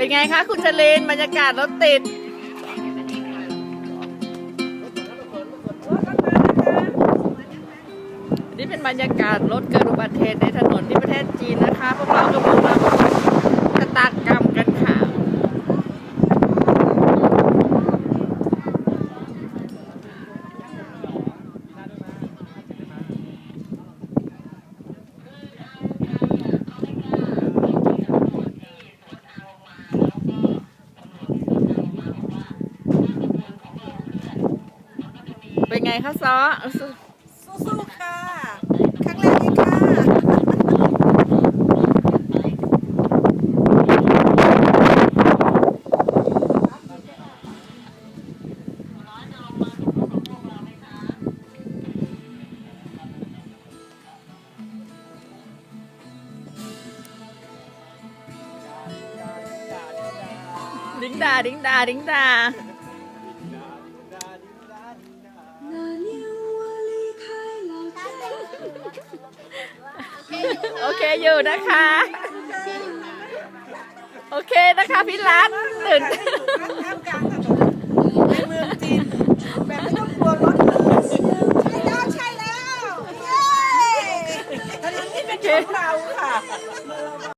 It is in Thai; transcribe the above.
เป็นไงคะ คุณชลินบรรยากาศรถติด นี่เป็นบรรยากาศรถเกิดอุบัติเหตุในถนนที่ประเทศจีนนะคะ พวกเรากำลัง เป็นไงคะซ้อสู้ๆค่ะครั้งแรกเองค่ะดิ้งดาดิ้งดาดิ้งดา โอเคอยู่นะคะ โอเคนะคะพี่รัตตื่นเมืองจีนแบบไม่ต้องกลัวรถใช่แล้วใช่แล้วเย้ถนนนี้เป็นของเราค่ะ